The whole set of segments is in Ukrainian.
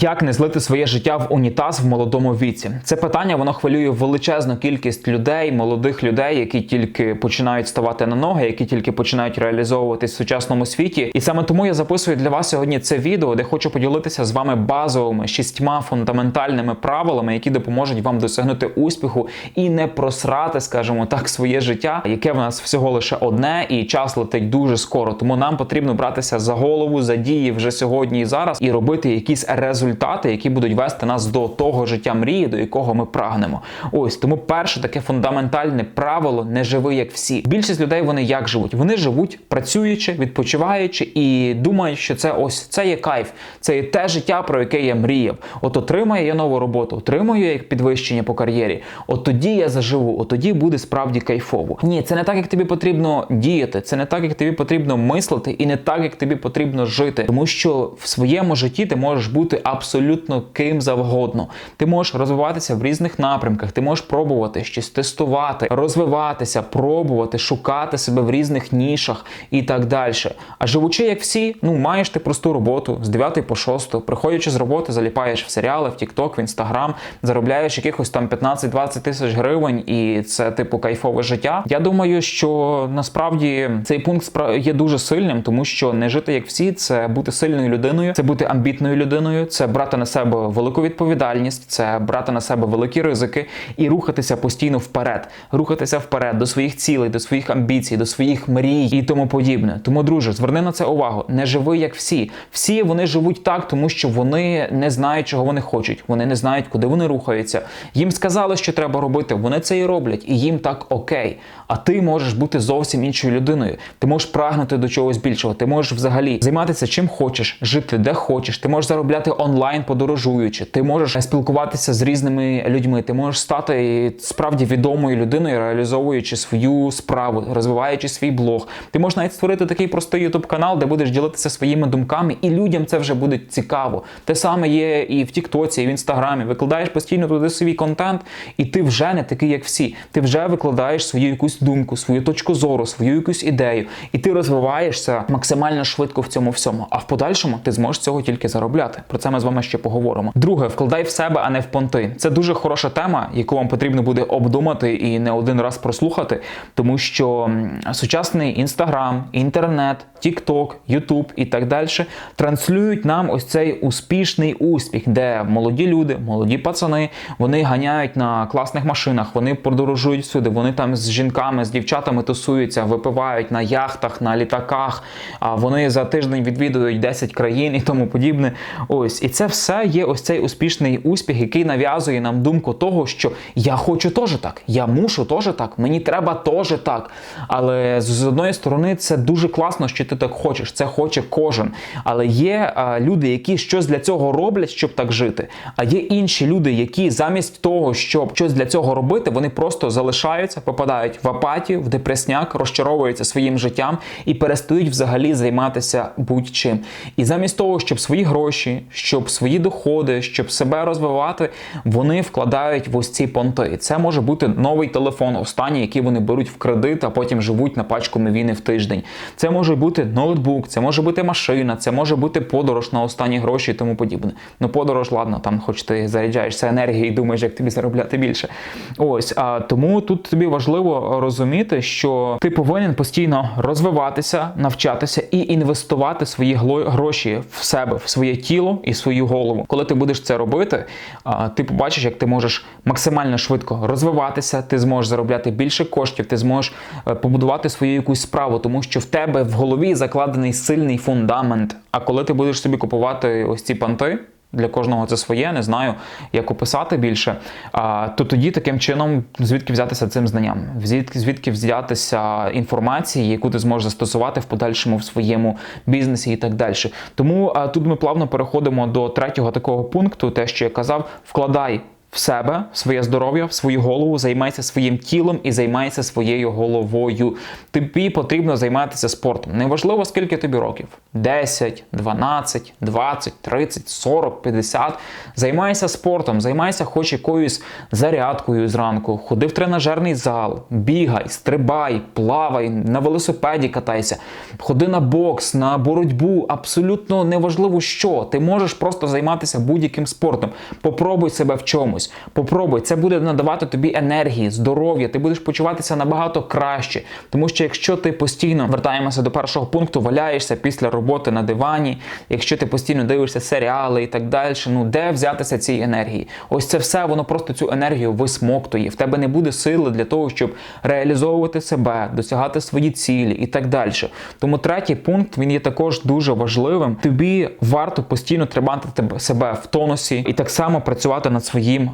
Як не злити своє життя в унітаз в молодому віці? Це питання воно хвилює величезну кількість людей, молодих людей, які тільки починають ставати на ноги, які тільки починають реалізовуватись в сучасному світі. І саме тому я записую для вас сьогодні це відео, де хочу поділитися з вами базовими шістьма фундаментальними правилами, які допоможуть вам досягнути успіху і не просрати, скажімо так, своє життя, яке в нас всього лише одне, і час летить дуже скоро. Тому нам потрібно братися за голову, за дії вже сьогодні і зараз, і робити якісь результати результати, які будуть вести нас до того життя мрії, до якого ми прагнемо. Ось тому перше таке фундаментальне правило не живи як всі. Більшість людей вони як живуть? Вони живуть працюючи, відпочиваючи і думають, що це ось це є кайф, це є те життя, про яке я мріяв. От отримаю я нову роботу, отримаю я як підвищення по кар'єрі. От тоді я заживу, от тоді буде справді кайфово. Ні, це не так, як тобі потрібно діяти, це не так, як тобі потрібно мислити, і не так, як тобі потрібно жити, тому що в своєму житті ти можеш бути абсолютно ким завгодно. Ти можеш розвиватися в різних напрямках, ти можеш пробувати щось тестувати, розвиватися, пробувати, шукати себе в різних нішах і так далі. А живучи як всі, ну маєш ти просту роботу з 9 по 6, приходячи з роботи, заліпаєш в серіали, в TikTok, в Instagram, заробляєш якихось там 15-20 тисяч гривень, і це типу кайфове життя. Я думаю, що насправді цей пункт є дуже сильним, тому що не жити як всі, це бути сильною людиною, це бути амбітною людиною, це брати на себе велику відповідальність, це брати на себе великі ризики і рухатися постійно вперед, рухатися вперед до своїх цілей, до своїх амбіцій, до своїх мрій і тому подібне. Тому, друже, зверни на це увагу. Не живи як всі. Всі вони живуть так, тому що вони не знають, чого вони хочуть. Вони не знають, куди вони рухаються. Їм сказали, що треба робити. Вони це і роблять, і їм так окей. А ти можеш бути зовсім іншою людиною. Ти можеш прагнути до чогось більшого. Ти можеш взагалі займатися чим хочеш, жити де хочеш. Ти можеш заробляти онлайн подорожуючи. Ти можеш спілкуватися з різними людьми. Ти можеш стати справді відомою людиною, реалізовуючи свою справу, розвиваючи свій блог. Ти можеш навіть створити такий простий youtube канал, де будеш ділитися своїми думками, і людям це вже буде цікаво. Те саме є і в Тіктоці, і в інстаграмі. Викладаєш постійно туди свій контент, і ти вже не такий, як всі. Ти вже викладаєш свою якусь думку, свою точку зору, свою якусь ідею, і ти розвиваєшся максимально швидко в цьому всьому. А в подальшому ти зможеш цього тільки заробляти. Про це ми з вами ще поговоримо. Друге, вкладай в себе, а не в понти. Це дуже хороша тема, яку вам потрібно буде обдумати і не один раз прослухати, тому що сучасний інстаграм, інтернет, тікток, ютуб і так далі транслюють нам ось цей успішний успіх, де молоді люди, молоді пацани, вони ганяють на класних машинах, вони подорожують всюди, вони там з жінками, з дівчатами тусуються, випивають на яхтах, на літаках. А вони за тиждень відвідують 10 країн і тому подібне. Ось і це все є ось цей успішний успіх, який нав'язує нам думку того, що я хочу теж так, я мушу теж так, мені треба теж так. Але з одної сторони це дуже класно, що ти так хочеш. Це хоче кожен. Але є а, люди, які щось для цього роблять, щоб так жити. А є інші люди, які замість того, щоб щось для цього робити, вони просто залишаються, попадають в апатію, в депресняк, розчаровуються своїм життям і перестають взагалі займатися будь-чим. І замість того, щоб свої гроші, щоб свої доходи, щоб себе розвивати, вони вкладають в ось ці понти. Це може бути новий телефон, останній, який вони беруть в кредит, а потім живуть на пачку мівіни в тиждень. Це може бути ноутбук, це може бути машина, це може бути подорож на останні гроші і тому подібне. Ну, подорож, ладно, там, хоч ти заряджаєшся енергією і думаєш, як тобі заробляти більше. Ось а тому тут тобі важливо розуміти, що ти повинен постійно розвиватися, навчатися і інвестувати свої гроші в себе, в своє тіло і свою голову. Коли ти будеш це робити, ти побачиш, як ти можеш максимально швидко розвиватися, ти зможеш заробляти більше коштів, ти зможеш е, побудувати свою якусь справу, тому що в тебе в голові закладений сильний фундамент. А коли ти будеш собі купувати ось ці панти. Для кожного це своє, не знаю, як описати більше. То тоді таким чином звідки взятися цим знанням, звідки звідки взятися інформації, яку ти зможеш застосувати в подальшому в своєму бізнесі і так далі. Тому тут ми плавно переходимо до третього такого пункту, те, що я казав, вкладай в себе, в своє здоров'я, в свою голову, займайся своїм тілом і займайся своєю головою. Тобі потрібно займатися спортом. Неважливо, скільки тобі років: 10, 12, 20, 30, 40, 50. Займайся спортом, займайся хоч якоюсь зарядкою зранку, ходи в тренажерний зал, бігай, стрибай, плавай, на велосипеді катайся, ходи на бокс, на боротьбу. Абсолютно неважливо, що. Ти можеш просто займатися будь-яким спортом. Попробуй себе в чомусь. Попробуй, це буде надавати тобі енергії, здоров'я, ти будеш почуватися набагато краще. Тому що якщо ти постійно вертаємося до першого пункту, валяєшся після роботи на дивані, якщо ти постійно дивишся серіали і так далі, ну де взятися цієї енергії? Ось це все воно просто цю енергію висмоктує. В тебе не буде сили для того, щоб реалізовувати себе, досягати свої цілі і так далі. Тому третій пункт він є також дуже важливим. Тобі варто постійно тримати себе в тонусі і так само працювати над своїм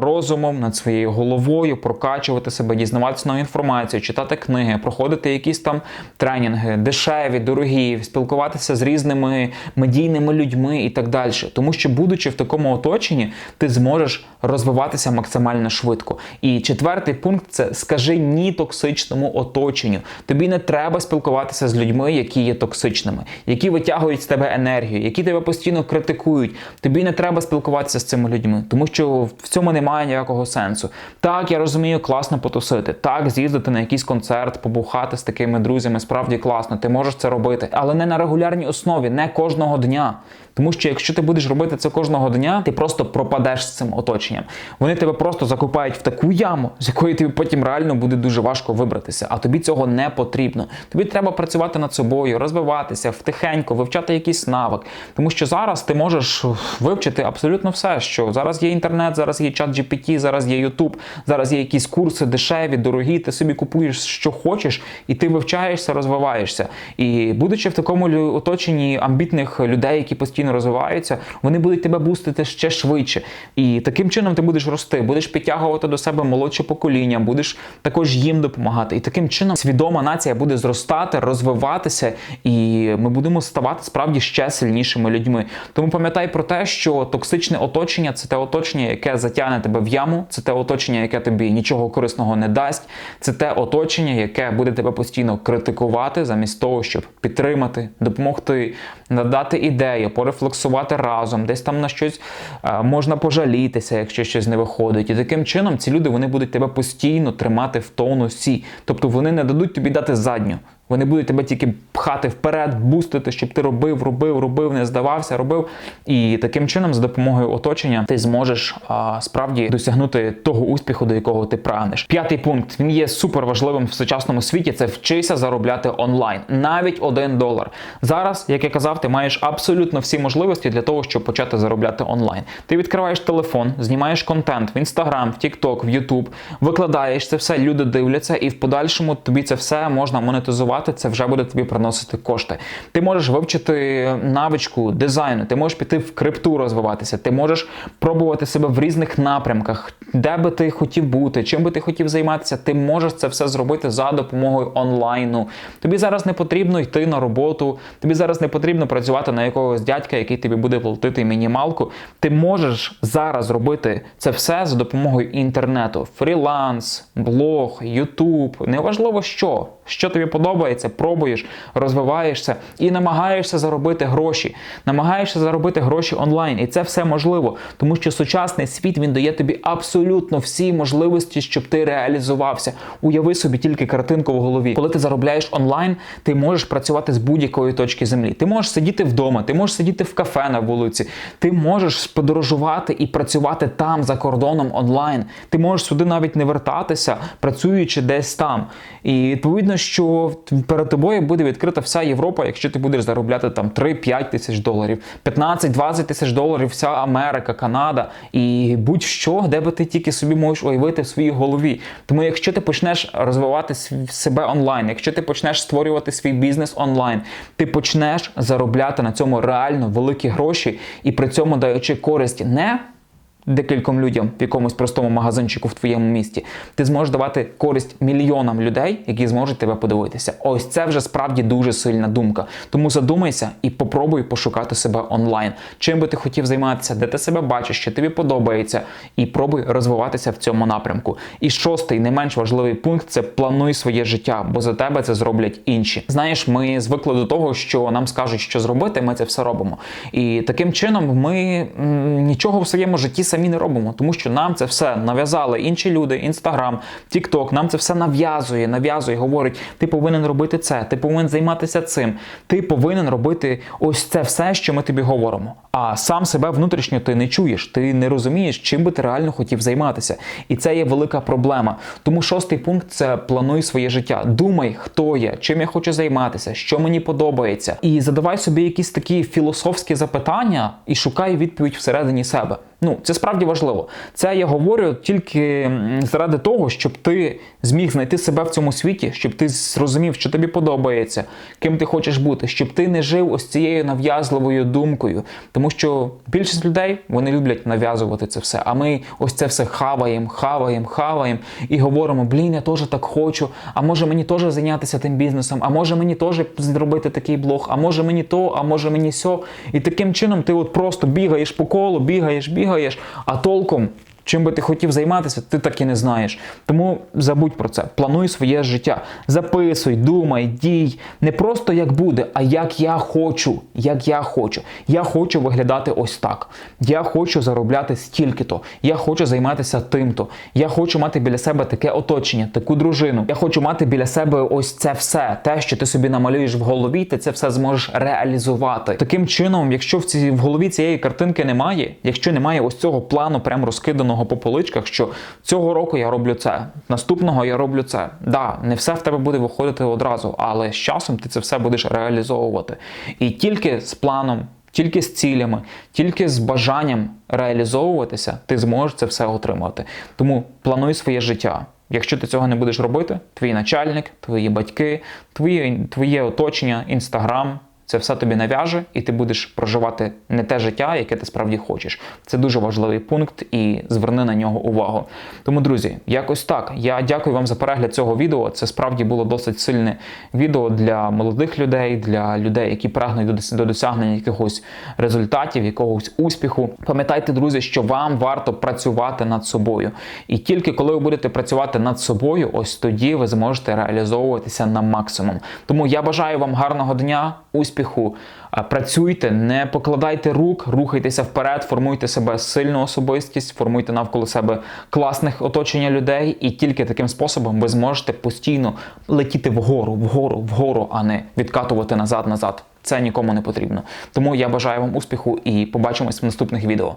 розумом, над своєю головою, прокачувати себе, дізнаватися нову інформацію, читати книги, проходити якісь там тренінги, дешеві, дорогі, спілкуватися з різними медійними людьми і так далі. Тому що, будучи в такому оточенні, ти зможеш розвиватися максимально швидко. І четвертий пункт це скажи ні токсичному оточенню. Тобі не треба спілкуватися з людьми, які є токсичними, які витягують з тебе енергію, які тебе постійно критикують. Тобі не треба спілкуватися з цими людьми, тому що в цьому немає ніякого сенсу. Так, я розумію, класно потусити. Так, з'їздити на якийсь концерт, побухати з такими друзями, справді класно. Ти можеш це робити, але не на регулярній основі, не кожного дня. Тому що якщо ти будеш робити це кожного дня, ти просто пропадеш з цим оточенням. Вони тебе просто закопають в таку яму, з якої тобі потім реально буде дуже важко вибратися. А тобі цього не потрібно. Тобі треба працювати над собою, розвиватися втихенько, вивчати якийсь навик. Тому що зараз ти можеш вивчити абсолютно все, що зараз є інтернет, зараз є чат GPT, зараз є YouTube, зараз є якісь курси дешеві, дорогі. Ти собі купуєш, що хочеш, і ти вивчаєшся, розвиваєшся. І будучи в такому оточенні амбітних людей, які постійно розвиваються, вони будуть тебе бустити ще швидше. І таким чином ти будеш рости, будеш підтягувати до себе молодше покоління, будеш також їм допомагати. І таким чином свідома нація буде зростати, розвиватися, і ми будемо ставати справді ще сильнішими людьми. Тому пам'ятай про те, що токсичне оточення це те оточення, яке затягне тебе в яму, це те оточення, яке тобі нічого корисного не дасть. Це те оточення, яке буде тебе постійно критикувати, замість того, щоб підтримати, допомогти, надати ідею, порефлексувати разом, десь там на щось е, можна пожалітися, якщо щось не виходить. І таким чином ці люди вони будуть тебе постійно тримати в тонусі. Тобто вони не дадуть тобі дати задню. Вони будуть тебе тільки пхати вперед, бустити, щоб ти робив, робив, робив, не здавався, робив. І таким чином, за допомогою оточення, ти зможеш а, справді досягнути того успіху, до якого ти прагнеш. П'ятий пункт він є супер важливим в сучасному світі. Це вчися заробляти онлайн, навіть один долар. Зараз, як я казав, ти маєш абсолютно всі можливості для того, щоб почати заробляти онлайн. Ти відкриваєш телефон, знімаєш контент в Інстаграм, в Тікток, в Ютуб, викладаєш це все, люди дивляться, і в подальшому тобі це все можна монетизувати. Це вже буде тобі приносити кошти. Ти можеш вивчити навичку дизайну, ти можеш піти в крипту розвиватися, ти можеш пробувати себе в різних напрямках, де би ти хотів бути, чим би ти хотів займатися. Ти можеш це все зробити за допомогою онлайну. Тобі зараз не потрібно йти на роботу, тобі зараз не потрібно працювати на якогось дядька, який тобі буде платити мінімалку. Ти можеш зараз робити це все за допомогою інтернету, фріланс, блог, ютуб, неважливо що. Що тобі подобається, пробуєш, розвиваєшся і намагаєшся заробити гроші. Намагаєшся заробити гроші онлайн. І це все можливо, тому що сучасний світ він дає тобі абсолютно всі можливості, щоб ти реалізувався. Уяви собі тільки картинку в голові. Коли ти заробляєш онлайн, ти можеш працювати з будь-якої точки землі. Ти можеш сидіти вдома, ти можеш сидіти в кафе на вулиці, ти можеш подорожувати і працювати там за кордоном онлайн. Ти можеш сюди навіть не вертатися, працюючи десь там. І відповідно, що перед тобою буде відкрита вся Європа, якщо ти будеш заробляти там 3-5 тисяч доларів, 15-20 тисяч доларів, вся Америка, Канада і будь-що, де би ти тільки собі можеш уявити в своїй голові. Тому якщо ти почнеш розвивати себе онлайн, якщо ти почнеш створювати свій бізнес онлайн, ти почнеш заробляти на цьому реально великі гроші і при цьому даючи користь не декільком людям в якомусь простому магазинчику в твоєму місті. Ти зможеш давати користь мільйонам людей, які зможуть тебе подивитися. Ось це вже справді дуже сильна думка. Тому задумайся і попробуй пошукати себе онлайн. Чим би ти хотів займатися, де ти себе бачиш, що тобі подобається, і пробуй розвиватися в цьому напрямку. І шостий, не менш важливий пункт це плануй своє життя, бо за тебе це зроблять інші. Знаєш, ми звикли до того, що нам скажуть, що зробити, ми це все робимо. І таким чином ми нічого в своєму житті самі не робимо, тому що нам це все нав'язали інші люди, інстаграм, тікток, нам це все нав'язує, нав'язує, говорить, ти повинен робити це, ти повинен займатися цим, ти повинен робити ось це все, що ми тобі говоримо. А сам себе внутрішньо ти не чуєш, ти не розумієш, чим би ти реально хотів займатися. І це є велика проблема. Тому шостий пункт це плануй своє життя. Думай, хто я, чим я хочу займатися, що мені подобається. І задавай собі якісь такі філософські запитання і шукай відповідь всередині себе. Ну, це справді важливо. Це я говорю тільки заради того, щоб ти зміг знайти себе в цьому світі, щоб ти зрозумів, що тобі подобається, ким ти хочеш бути, щоб ти не жив ось цією нав'язливою думкою. Тому що більшість людей вони люблять нав'язувати це все. А ми ось це все хаваємо, хаваємо, хаваємо і говоримо: блін, я теж так хочу. А може мені теж зайнятися тим бізнесом? А може мені теж зробити такий блог? А може мені то, а може мені сьо. І таким чином ти от просто бігаєш по колу, бігаєш, бігаєш, а толком. Чим би ти хотів займатися, ти так і не знаєш. Тому забудь про це. Плануй своє життя. Записуй, думай, дій. Не просто як буде, а як я хочу. Як я хочу. Я хочу виглядати ось так. Я хочу заробляти стільки-то. Я хочу займатися тим-то. Я хочу мати біля себе таке оточення, таку дружину. Я хочу мати біля себе ось це все. Те, що ти собі намалюєш в голові, ти це все зможеш реалізувати. Таким чином, якщо в цій в голові цієї картинки немає, якщо немає ось цього плану, прям розкиданого по поличках, що цього року я роблю це, наступного я роблю це. Да, не все в тебе буде виходити одразу, але з часом ти це все будеш реалізовувати. І тільки з планом. Тільки з цілями, тільки з бажанням реалізовуватися, ти зможеш це все отримати. Тому плануй своє життя. Якщо ти цього не будеш робити, твій начальник, твої батьки, твоє, твоє оточення, інстаграм, це все тобі нав'яже, і ти будеш проживати не те життя, яке ти справді хочеш. Це дуже важливий пункт, і зверни на нього увагу. Тому, друзі, якось так. Я дякую вам за перегляд цього відео. Це справді було досить сильне відео для молодих людей, для людей, які прагнуть до досягнення якихось результатів, якогось успіху. Пам'ятайте, друзі, що вам варто працювати над собою. І тільки коли ви будете працювати над собою, ось тоді ви зможете реалізовуватися на максимум. Тому я бажаю вам гарного дня, успіху. А, Працюйте, не покладайте рук, рухайтеся вперед, формуйте себе сильну особистість, формуйте навколо себе класних оточення людей, і тільки таким способом ви зможете постійно летіти вгору, вгору, вгору, а не відкатувати назад, назад. Це нікому не потрібно. Тому я бажаю вам успіху і побачимось в наступних відео.